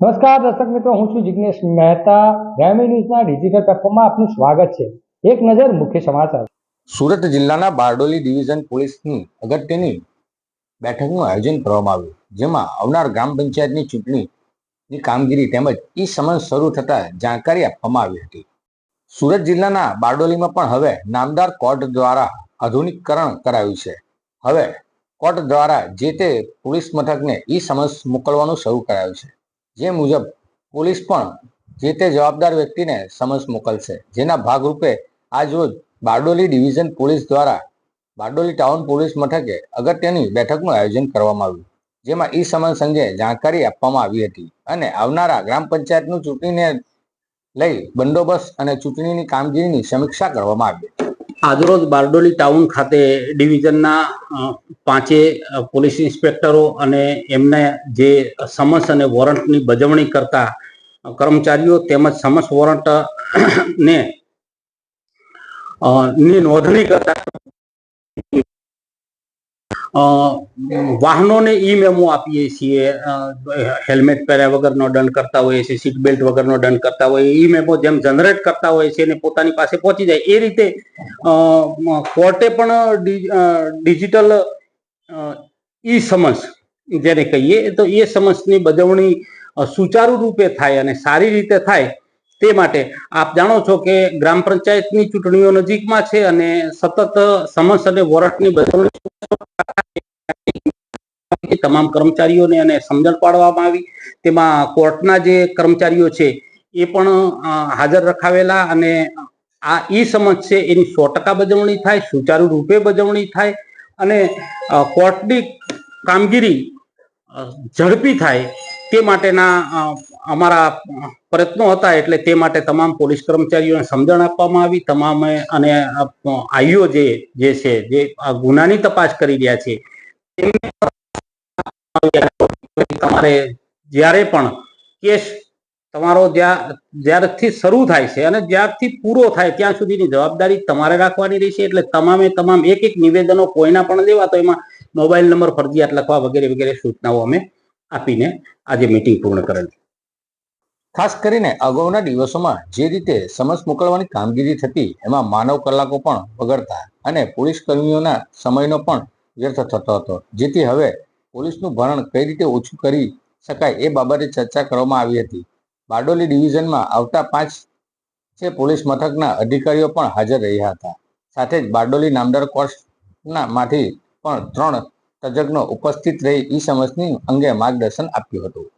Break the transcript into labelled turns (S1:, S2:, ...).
S1: નમસ્કાર દર્શક મિત્રો, હું છું જિગ્નેશ મહેતા. ગ્રામી ન્યૂઝના ડિજિટલ પ્લેટફોર્મમાં આપનું સ્વાગત છે. એક નજર મુખ્ય સમાચાર.
S2: સુરત જિલ્લાના બારડોલી ડિવિઝન પોલીસની અગત્યની બેઠકનું આયોજન કરવામાં આવ્યું, જેમાં આવનાર ગ્રામ પંચાયતની ચૂંટણીની કામગીરી તેમજ ઈ સમન્સ શરૂ થતા જાણકારી આપવામાં આવી હતી. સુરત જિલ્લાના બારડોલીમાં પણ હવે નામદાર કોર્ટ દ્વારા આધુનિકરણ કરાયું છે. હવે કોર્ટ દ્વારા જે તે પોલીસ મથકને ઈ સમન્સ મોકલવાનું શરૂ કરાયું છે. જે મુજબ પોલીસ પણ જે તે જવાબદાર વ્યક્તિને સમન્સ મોકલશે. જેના ભાગરૂપે આજ રોજ બારડોલી ડિવિઝન પોલીસ દ્વારા બારડોલી ટાઉન પોલીસ મથકે અગત્યની બેઠકનું આયોજન કરવામાં આવ્યું. જેમાં ઈ સમન્સ અંગે જાણકારી આપવામાં આવી હતી અને આવનારા ગ્રામ પંચાયતનું ચૂંટણીને લઈ બંદોબસ્ત અને ચૂંટણીની કામગીરીની સમીક્ષા કરવામાં આવી.
S3: આજરોજ બારડોલી ટાઉન ખાતે ડિવિઝનના પાંચે પોલીસ ઇન્સ્પેક્ટરો અને એમને જે સમસ અને વોરંટની બજવણી કરતા કર્મચારીઓ તેમજ સમસ વોરંટ ને નોંધણી કરતા વાહનોને ઈ મેમો આપીએ છીએ. હેલ્મેટ પહેર્યા વગરનો દંડ કરતા હોઈએ છીએ સીટ બેલ્ટ વગરનો દંડ કરતા હોઈએ ઈ મેમો જેમ જનરેટ કરતા હોય છે અને પોતાની પાસે પહોંચી જાય. એ રીતે કોર્ટે પણ ડિજિટલ ઈ સમન્સ જેને કહીએ, તો એ સમન્સની બજવણી સુચારુ રૂપે થાય અને સારી રીતે થાય તે માટે આપ જાણો છો કે ગ્રામ પંચાયતની ચૂંટણીઓ નજીકમાં છે અને સતત સમન્સ અને વોરંટની બજવણી તમામ કર્મચારીઓને અને સમજણ પાડવામાં આવી. તેમાં કોર્ટના જે કર્મચારીઓ છે, એ પણ હાજર રખાવેલા અને આ ઈ સમજ છે, એની સો ટકા બજવણી થાય, સુચારુ રૂપે બજવણી થાય અને કોર્ટની કામગીરી ઝડપી થાય તે માટેના અમારા પ્રયત્નો હતા એટલે તે માટે તમામ પોલીસ કર્મચારીઓને સમજણ આપવામાં આવી. તમામે અને આઈઓ જે જે છે, જે ગુનાની તપાસ કરી રહ્યા છે તમારે જ્યારે પણ કેસ તમારો જ્યાં, જ્યારથી શરૂ થાય છે અને જ્યારથી પૂરો થાય ત્યાં સુધીની જવાબદારી તમારે રાખવાની રહેશે. એટલે તમામે તમામ એક એક નિવેદનો કોઈના પણ લેવા તો એમાં મોબાઈલ નંબર, ફરજિયાત લખવા વગેરે વગેરે સૂચનાઓ અમે આપીને આજે મીટિંગ પૂર્ણ કરેલ
S2: ખાસ કરીને અગાઉના દિવસોમાં જે રીતે સમન્સ મોકલવાની કામગીરી થતી, એમાં માનવ કલાકો પણ વગડતા અને પોલીસ કર્મીઓના સમયનો પણ વ્યર્થ થતો હતો. જેથી હવે પોલીસનું ભરણ કઈ રીતે ઓછું કરી શકાય એ બાબતે ચર્ચા કરવામાં આવી હતી. બારડોલી ડિવિઝનમાં આવતા પાંચ છે પોલીસ મથકના અધિકારીઓ પણ હાજર રહ્યા હતા. સાથે જ બારડોલી નામદાર કોર્સના માંથી પણ ત્રણ તજજ્ઞો ઉપસ્થિત રહી ઈ સમસની અંગે માર્ગદર્શન આપ્યું હતું.